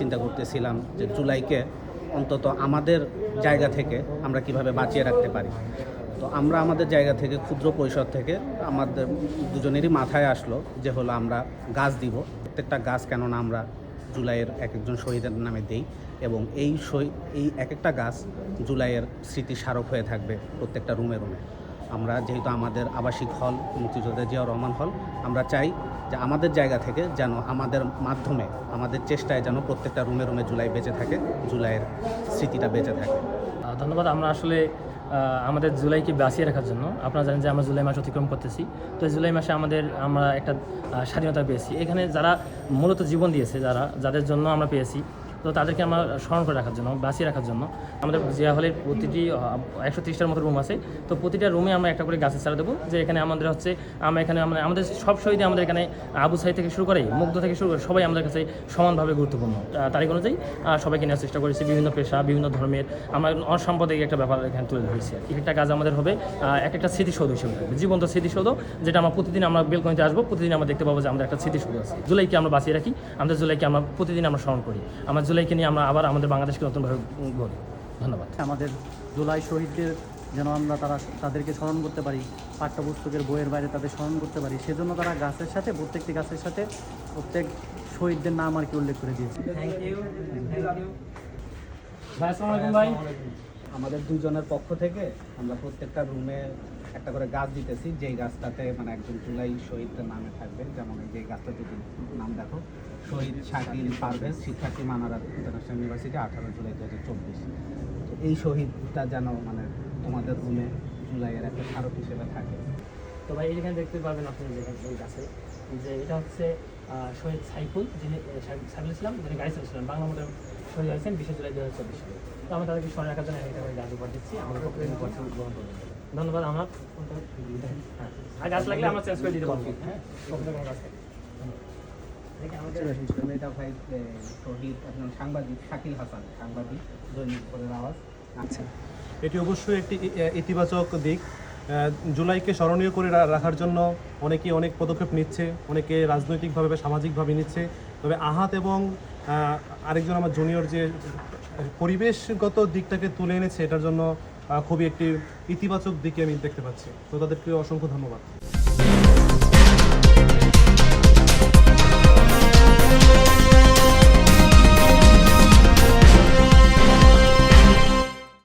চিন্তা করতেছিলাম যে জুলাইকে অন্তত আমাদের জায়গা থেকে আমরা কীভাবে বাঁচিয়ে রাখতে পারি। তো আমরা আমাদের জায়গা থেকে ক্ষুদ্র পরিষদ থেকে আমাদের দুজনেরই মাথায় আসলো যে হলো আমরা গাছ দিব। প্রত্যেকটা গাছ কেননা আমরা জুলাইয়ের এক একজন শহীদের নামে দেই এবং এই শহীদ এই এক একটা গাছ জুলাইয়ের স্মৃতি স্মারক হয়ে থাকবে প্রত্যেকটা রুমে রুমে। আমরা যেহেতু আমাদের আবাসিক হল, মুক্তিযোদ্ধা জিয়াউর রহমান হল, আমরা চাই যে আমাদের জায়গা থেকে যেন আমাদের মাধ্যমে, আমাদের চেষ্টায় যেন প্রত্যেকটা রুমে রুমে জুলাই বেঁচে থাকে, জুলাইয়ের স্মৃতিটা বেঁচে থাকে। ধন্যবাদ, আমরা আসলে আমাদের জুলাইকে বাঁচিয়ে রাখার জন্য। আপনারা জানেন যে আমরা জুলাই মাস অতিক্রম করতেছি। তো জুলাই মাসে আমাদের, আমরা একটা স্বাধীনতা পেয়েছি। এখানে যারা মূলত জীবন দিয়েছে, যারা, যাদের জন্য আমরা পেয়েছি তো তাদেরকে আমরা স্মরণ করে রাখার জন্য, বাঁচিয়ে রাখার জন্য। আমাদের জিয়া হলের প্রতিটি একশো তিরিশটার মতো রুম আছে। তো প্রতিটা রুমে আমরা একটা করে গাছের চারা দেবো, যে এখানে আমাদের হচ্ছে, আমরা এখানে, আমরা, আমাদের সব শহীদে আমাদের এখানে আবু সাই থেকে শুরু করে, মুগ্ধ থেকে শুরু করে, সবাই আমাদের কাছে সমানভাবে গুরুত্বপূর্ণ। তারিখ অনুযায়ী সবাইকে নেওয়ার চেষ্টা করেছি, বিভিন্ন পেশা, বিভিন্ন ধর্মের, আমরা অসাম্প্রদায়িক একটা ব্যাপার এখানে তুলে ধরেছি আর একটা কাজ আমাদের হবে এক একটা স্মৃতিসৌধ হিসেবে থাকবে, জীবন্ত স্মৃতিসৌধ, যেটা আমরা প্রতিদিন আমরা বেলকনিতে আসব, প্রতিদিন আমরা দেখতে পাবো যে আমাদের একটা স্মৃতিসৌধ আছে। জুলাইকে আমরা বাঁচিয়ে রাখি, আমাদের জুলাইকে আমরা প্রতিদিন আমরা স্মরণ করি। আমরা জুলাইকে নিয়ে আমরা আবার আমাদের বাংলাদেশকে নতুনভাবে গড়ি। ধন্যবাদ। আমাদের জুলাই শহীদদের যেন আমরা তারা তাদেরকে স্মরণ করতে পারি পাঠ্যপুস্তকের বইয়ের বাইরে তাদের স্মরণ করতে পারি সেজন্য তারা গাছের সাথে প্রত্যেকটি গাছের সাথে প্রত্যেক শহীদদের নাম আর কি উল্লেখ করে দিয়েছে। থ্যাংক ইউ থ্যাংক ইউ ভাই আসসালামু আলাইকুম ভাই। আমাদের দুজনের পক্ষ থেকে আমরা প্রত্যেকটা রুমে একটা করে গাছ দিতেছি। যেই গাছটাতে মানে একজন জুলাই শহীদদের নামে থাকবে, যেমন এই যে গাছটাতে তুমি নাম দেখো, শহীদ শাকিল পারভেজ, শিক্ষার্থী মানারা ইন্টারন্যাশনাল ইউনিভার্সিটি, আঠারো জুলাই দু হাজার চব্বিশ। এই শহীদটা যেন মানে তোমাদের রুমে জুলাইয়ের একটা স্মারক হিসেবে থাকে। তো ভাই, এখানে দেখতে পাবেন আপনি যে গাছে, যে এটা হচ্ছে শহীদ সাইফুল যিনি সাইফুল ইসলাম যিনি গাড়ি চালিয়েছিলেন বাংলা মোটর শহীদ হয়েছেন বিশে জুলাই দু হাজার চব্বিশ সালে। তো আমরা তাদেরকে স্মরণ রাখার জন্য করে গাছ উপহার দিচ্ছি উপহার গ্রহণ করবেন ধন্যবাদ আমার হ্যাঁ আর গাছ লাগলে আমরা চেঞ্জ করে দিতে পারব। হ্যাঁ এটা সাংবাদিক শাকিল হাসান সাংবাদিক দৈনিক আওয়াজ। আচ্ছা। এটি অবশ্যই একটি ইতিবাচক দিক। জুলাইকে স্মরণীয় করে রাখার জন্য অনেকে অনেক পদক্ষেপ নিচ্ছে, অনেকে রাজনৈতিকভাবে বা সামাজিকভাবে নিচ্ছে। তবে আহাত এবং আরেকজন আমার জুনিয়র যে পরিবেশগত দিকটাকে তুলে এনেছে, এটার জন্য খুবই একটি ইতিবাচক দিকে আমি দেখতে পাচ্ছি। তো তাদেরকে অসংখ্য ধন্যবাদ।